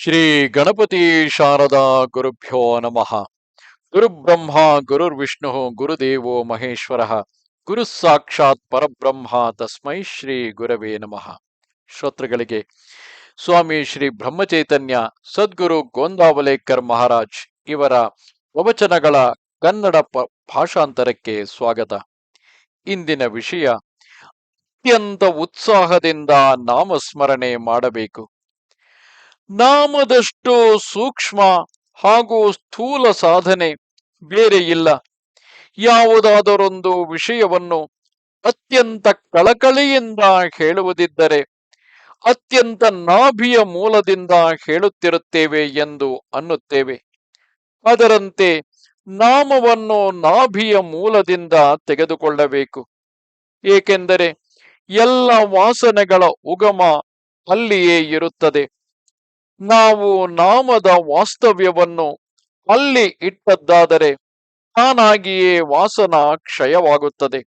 ಶ್ರೀ ಗಣಪತಿ ಶಾರದಾ ಗುರುಭ್ಯೋ ನಮಃ. ಗುರುಬ್ರಹ್ಮ, ಗುರುರ್ವಿಷ್ಣು, ಗುರುದೇವೋ ಮಹೇಶ್ವರ, ಗುರು ಸಾಕ್ಷಾತ್ ಪರಬ್ರಹ್ಮ ತಸ್ಮೈ ಶ್ರೀ ಗುರವೇ ನಮಃ. ಶ್ರೋತೃಗಳಿಗೆ, ಸ್ವಾಮಿ ಶ್ರೀ ಬ್ರಹ್ಮಚೈತನ್ಯ, ಸದ್ಗುರು ಗೋಂದಾವಲೇಕರ್ ಮಹಾರಾಜ್ ಇವರ ವಚನಗಳ ಕನ್ನಡ ಭಾಷಾಂತರಕ್ಕೆ ಸ್ವಾಗತ. ಇಂದಿನ ವಿಷಯ, ಅತ್ಯಂತ ಉತ್ಸಾಹದಿಂದ ನಾಮಸ್ಮರಣೆ ಮಾಡಬೇಕು. ನಾಮದಷ್ಟು ಸೂಕ್ಷ್ಮ ಹಾಗೂ ಸ್ಥೂಲ ಸಾಧನೆ ಬೇರೆ ಇಲ್ಲ. ಯಾವುದಾದರೊಂದು ವಿಷಯವನ್ನು ಅತ್ಯಂತ ಕಳಕಳಿಯಿಂದ ಹೇಳುವುದಿದ್ದರೆ ಅತ್ಯಂತ ನಾಭಿಯ ಮೂಲದಿಂದ ಹೇಳುತ್ತಿರುತ್ತೇವೆ ಎಂದು ಅನ್ನುತ್ತೇವೆ. ಅದರಂತೆ ನಾಮವನ್ನು ನಾಭಿಯ ಮೂಲದಿಂದ ತೆಗೆದುಕೊಳ್ಳಬೇಕು. ಏಕೆಂದರೆ ಎಲ್ಲ ವಾಸನೆಗಳ ಉಗಮ ಅಲ್ಲಿಯೇ ಇರುತ್ತದೆ. ನಾವು ನಾಮದ ವಾಸ್ತವ್ಯವನ್ನು ಅಲ್ಲಿ ಇಟ್ಟದ್ದಾದರೆ ತಾನಾಗಿಯೇ ವಾಸನ ಕ್ಷಯವಾಗುತ್ತದೆ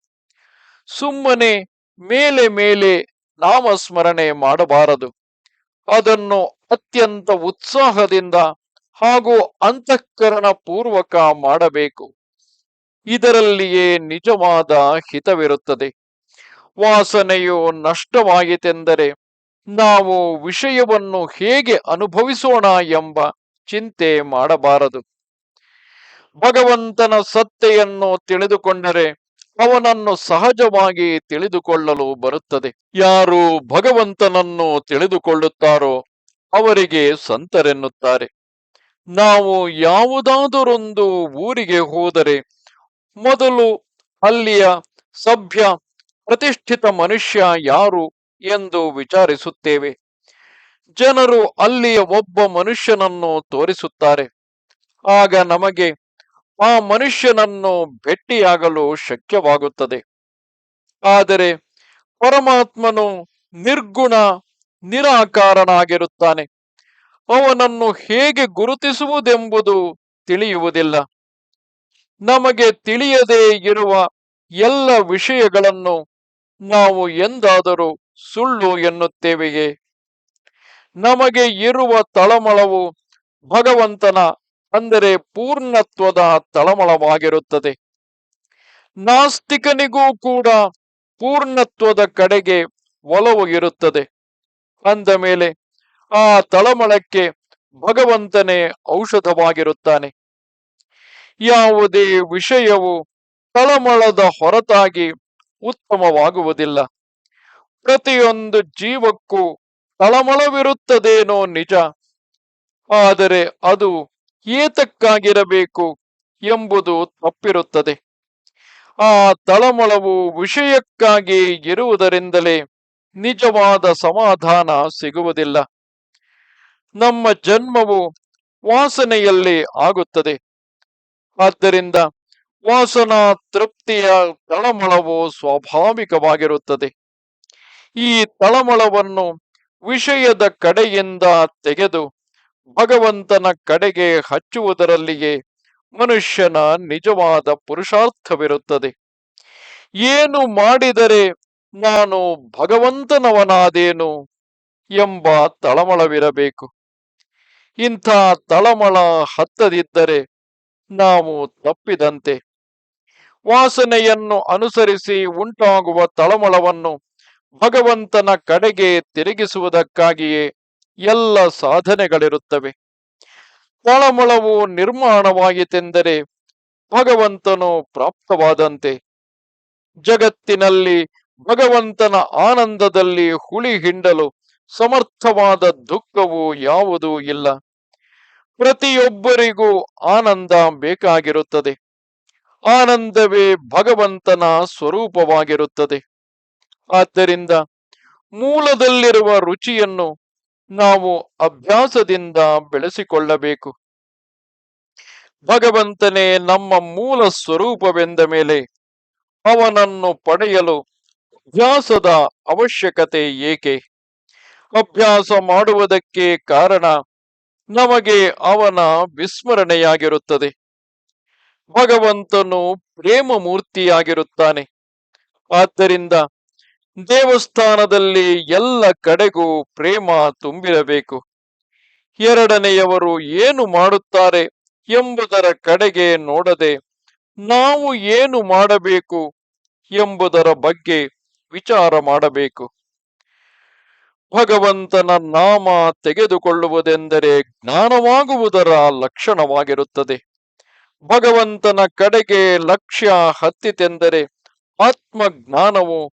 ಸುಮ್ಮನೆ ಮೇಲೆ ಮೇಲೆ ನಾಮಸ್ಮರಣೆ ಮಾಡಬಾರದು. ಅದನ್ನು ಅತ್ಯಂತ ಉತ್ಸಾಹದಿಂದ ಹಾಗೂ ಅಂತಃಕರಣ ಪೂರ್ವಕ ಮಾಡಬೇಕು. ಇದರಲ್ಲಿಯೇ ನಿಜವಾದ ಹಿತವಿರುತ್ತದೆ. ವಾಸನೆಯು ನಷ್ಟವಾಯಿತೆಂದರೆ ನಾವು ವಿಷಯವನ್ನು ಹೇಗೆ ಅನುಭವಿಸೋಣ ಎಂಬ ಚಿಂತೆ ಮಾಡಬಾರದು. ಭಗವಂತನ ಸತ್ತೆಯನ್ನು ತಿಳಿದುಕೊಂಡರೆ ಅವನನ್ನು ಸಹಜವಾಗಿ ತಿಳಿದುಕೊಳ್ಳಲು ಬರುತ್ತದೆ. ಯಾರು ಭಗವಂತನನ್ನು ತಿಳಿದುಕೊಳ್ಳುತ್ತಾರೋ ಅವರಿಗೆ ಸಂತರೆನ್ನುತ್ತಾರೆ. ನಾವು ಯಾವುದಾದರೊಂದು ಊರಿಗೆ ಹೋದರೆ ಮೊದಲು ಅಲ್ಲಿಯ ಸಭ್ಯ ಪ್ರತಿಷ್ಠಿತ ಮನುಷ್ಯ ಯಾರು? ಎಂದು ವಿಚಾರಿಸುತ್ತೇವೆ. ಜನರು ಅಲ್ಲಿಯ ಒಬ್ಬ ಮನುಷ್ಯನನ್ನು ತೋರಿಸುತ್ತಾರೆ. ಆಗ ನಮಗೆ ಆ ಮನುಷ್ಯನನ್ನು ಭೇಟಿಯಾಗಲು ಶಕ್ಯವಾಗುತ್ತದೆ. ಆದರೆ ಪರಮಾತ್ಮನು ನಿರ್ಗುಣ, ನಿರಾಕಾರನಾಗಿರುತ್ತಾನೆ. ಅವನನ್ನು ಹೇಗೆ ಗುರುತಿಸುವುದೆಂಬುದು ತಿಳಿಯುವುದಿಲ್ಲ. ನಮಗೆ ತಿಳಿಯದೇ ಇರುವ ಎಲ್ಲ ವಿಷಯಗಳನ್ನು ನಾವು ಎಂದಾದರೂ ಸುಳ್ಳು ಎನ್ನುತ್ತೇವೆಯೇ? ನಮಗೆ ಇರುವ ತಳಮಳವು ಭಗವಂತನ ಅಂದರೆ ಪೂರ್ಣತ್ವದ ತಳಮಳವಾಗಿರುತ್ತದೆ. ನಾಸ್ತಿಕನಿಗೂ ಕೂಡ ಪೂರ್ಣತ್ವದ ಕಡೆಗೆ ಒಲವು ಇರುತ್ತದೆ. ಅಂದ ಮೇಲೆ ಆ ತಳಮಳಕ್ಕೆ ಭಗವಂತನೇ ಔಷಧವಾಗಿರುತ್ತಾನೆ. ಯಾವುದೇ ವಿಷಯವು ತಳಮಳದ ಹೊರತಾಗಿ ಉತ್ತಮವಾಗುವುದಿಲ್ಲ. ಪ್ರತಿಯೊಂದು ಜೀವಕ್ಕೂ ತಳಮಳವಿರುತ್ತದೇನೋ ನಿಜ. ಆದರೆ ಅದು ಏತಕ್ಕಾಗಿರಬೇಕು ಎಂಬುದು ತಪ್ಪಿರುತ್ತದೆ. ಆ ತಳಮಳವು ವಿಷಯಕ್ಕಾಗಿ ಇರುವುದರಿಂದಲೇ ನಿಜವಾದ ಸಮಾಧಾನ ಸಿಗುವುದಿಲ್ಲ. ನಮ್ಮ ಜನ್ಮವು ವಾಸನೆಯಲ್ಲಿ ಆಗುತ್ತದೆ. ಆದ್ದರಿಂದ ವಾಸನಾ ತೃಪ್ತಿಯ ತಳಮಳವು ಸ್ವಾಭಾವಿಕವಾಗಿರುತ್ತದೆ. ಈ ತಳಮಳವನ್ನು ವಿಷಯದ ಕಡೆಯಿಂದ ತೆಗೆದು ಭಗವಂತನ ಕಡೆಗೆ ಹಚ್ಚುವುದರಲ್ಲಿಯೇ ಮನುಷ್ಯನ ನಿಜವಾದ ಪುರುಷಾರ್ಥವಿರುತ್ತದೆ. ಏನು ಮಾಡಿದರೆ ನಾನು ಭಗವಂತನವನಾದೇನು ಎಂಬ ತಳಮಳವಿರಬೇಕು. ಇಂಥ ತಳಮಳ ಹತ್ತದಿದ್ದರೆ ನಾವು ತಪ್ಪಿದಂತೆ. ವಾಸನೆಯನ್ನು ಅನುಸರಿಸಿ ಉಂಟಾಗುವ ತಳಮಳವನ್ನು ಭಗವಂತನ ಕಡೆಗೆ ತಿರುಗಿಸುವುದಕ್ಕಾಗಿಯೇ ಎಲ್ಲ ಸಾಧನೆಗಳಿರುತ್ತವೆ. ತಳಮಳವು ನಿರ್ಮಾಣವಾಯಿತೆಂದರೆ ಭಗವಂತನು ಪ್ರಾಪ್ತವಾದಂತೆ. ಜಗತ್ತಿನಲ್ಲಿ ಭಗವಂತನ ಆನಂದದಲ್ಲಿ ಹುಳಿ ಹಿಂಡಲು ಸಮರ್ಥವಾದ ದುಃಖವು ಯಾವುದೂ ಇಲ್ಲ. ಪ್ರತಿಯೊಬ್ಬರಿಗೂ ಆನಂದ ಬೇಕಾಗಿರುತ್ತದೆ. ಆನಂದವೇ ಭಗವಂತನ ಸ್ವರೂಪವಾಗಿರುತ್ತದೆ. ಆದ್ದರಿಂದ ಮೂಲದಲ್ಲಿರುವ ರುಚಿಯನ್ನು ನಾವು ಅಭ್ಯಾಸದಿಂದ ಬೆಳೆಸಿಕೊಳ್ಳಬೇಕು. ಭಗವಂತನೇ ನಮ್ಮ ಮೂಲ ಸ್ವರೂಪವೆಂದ ಮೇಲೆ ಅವನನ್ನು ಪಡೆಯಲು ಅಭ್ಯಾಸದ ಅವಶ್ಯಕತೆ ಏಕೆ? ಅಭ್ಯಾಸ ಮಾಡುವುದಕ್ಕೆ ಕಾರಣ ನಮಗೆ ಅವನ ವಿಸ್ಮರಣೆಯಾಗಿರುತ್ತದೆ. ಭಗವಂತನು ಪ್ರೇಮ ಮೂರ್ತಿಯಾಗಿರುತ್ತಾನೆ ಆದ್ದರಿಂದ ದೇವಸ್ಥಾನದಲ್ಲಿ ಎಲ್ಲ ಕಡೆಗೂ ಪ್ರೇಮ ತುಂಬಿರಬೇಕು. ಎರಡನೆಯವರು ಏನು ಮಾಡುತ್ತಾರೆ ಎಂಬುದರ ಕಡೆಗೆ ನೋಡದೆ ನಾವು ಏನು ಮಾಡಬೇಕು ಎಂಬುದರ ಬಗ್ಗೆ ವಿಚಾರ ಮಾಡಬೇಕು. ಭಗವಂತನ ನಾಮ ತೆಗೆದುಕೊಳ್ಳುವುದೆಂದರೆ ಜ್ಞಾನವಾಗುವುದರ ಲಕ್ಷಣವಾಗಿರುತ್ತದೆ. ಭಗವಂತನ ಕಡೆಗೆ ಲಕ್ಷ್ಯ ಹತ್ತಿತೆಂದರೆ ಆತ್ಮಜ್ಞಾನವು